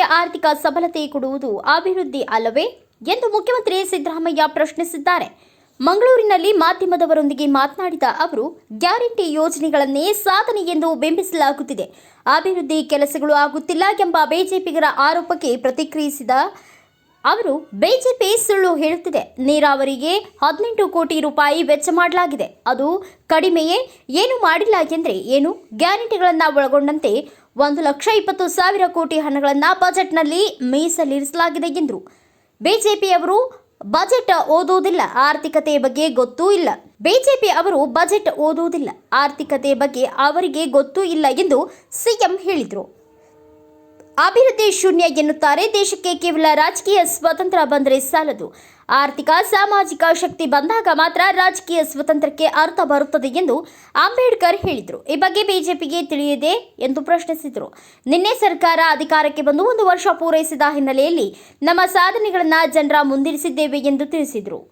ಆರ್ಥಿಕ ಸಬಲತೆ ಕೊಡುವುದು ಅಭಿವೃದ್ಧಿ ಅಲ್ಲವೇ ಎಂದು ಮುಖ್ಯಮಂತ್ರಿ ಸಿದ್ದರಾಮಯ್ಯ ಪ್ರಶ್ನಿಸಿದ್ದಾರೆ. ಮಂಗಳೂರಿನಲ್ಲಿ ಮಾಧ್ಯಮದವರೊಂದಿಗೆ ಮಾತನಾಡಿದ ಅವರು, ಗ್ಯಾರಂಟಿ ಯೋಜನೆಗಳನ್ನೇ ಸಾಧನೆ ಎಂದು ಬಿಂಬಿಸಲಾಗುತ್ತಿದೆ. ಅಭಿವೃದ್ಧಿ ಕೆಲಸಗಳು ಆಗುತ್ತಿಲ್ಲ ಎಂಬ ಬಿಜೆಪಿಗರ ಆರೋಪಕ್ಕೆ ಪ್ರತಿಕ್ರಿಯಿಸಿದ ಅವರು, ಬಿಜೆಪಿ ಸುಳ್ಳು ಹೇಳುತ್ತಿದೆ. ನೀರಾವರಿಗೆ ಹದಿನೆಂಟು ಕೋಟಿ ರೂಪಾಯಿ ವೆಚ್ಚ ಮಾಡಲಾಗಿದೆ. ಅದು ಕಡಿಮೆಯೇ, ಏನು ಮಾಡಿಲ್ಲ ಎಂದರೆ ಏನು? ಗ್ಯಾರಂಟಿಗಳನ್ನು ಒಳಗೊಂಡಂತೆ ಒಂದು ಲಕ್ಷ ಇಪ್ಪತ್ತು ಸಾವಿರ ಕೋಟಿ ಹಣಗಳನ್ನು ಬಜೆಟ್ನಲ್ಲಿ ಮೀಸಲಿರಿಸಲಾಗಿದೆ ಎಂದರು. ಬಿಜೆಪಿಯವರು ಬಜೆಟ್ ಓದುವುದಿಲ್ಲ ಆರ್ಥಿಕತೆ ಬಗ್ಗೆ ಗೊತ್ತೂ ಇಲ್ಲ. ಬಿಜೆಪಿ ಅವರು ಬಜೆಟ್ ಓದುವುದಿಲ್ಲ ಆರ್ಥಿಕತೆ ಬಗ್ಗೆ ಅವರಿಗೆ ಗೊತ್ತೂ ಇಲ್ಲ ಎಂದು ಸಿಎಂ ಹೇಳಿದರು. ಅಭಿವೃದ್ಧಿ ಶೂನ್ಯ ಎನ್ನುತ್ತಾರೆ. ದೇಶಕ್ಕೆ ಕೇವಲ ರಾಜಕೀಯ ಸ್ವಾತಂತ್ರ್ಯ ಬಂದರೆ ಸಾಲದು. ಆರ್ಥಿಕ, ಸಾಮಾಜಿಕ ಶಕ್ತಿ ಬಂದಾಗ ಮಾತ್ರ ರಾಜಕೀಯ ಸ್ವಾತಂತ್ರ್ಯಕ್ಕೆ ಅರ್ಥ ಬರುತ್ತದೆ ಎಂದು ಅಂಬೇಡ್ಕರ್ ಹೇಳಿದರು. ಈ ಬಗ್ಗೆ ಬಿಜೆಪಿಗೆ ತಿಳಿಯದೆ ಎಂದು ಪ್ರಶ್ನಿಸಿದರು. ನಿನ್ನೆ ಸರ್ಕಾರ ಅಧಿಕಾರಕ್ಕೆ ಬಂದು ಒಂದು ವರ್ಷ ಪೂರೈಸಿದ ಹಿನ್ನೆಲೆಯಲ್ಲಿ ನಮ್ಮ ಸಾಧನೆಗಳನ್ನು ಜನರ ಮುಂದಿರಿಸಿದ್ದೇವೆ ಎಂದು ತಿಳಿಸಿದರು.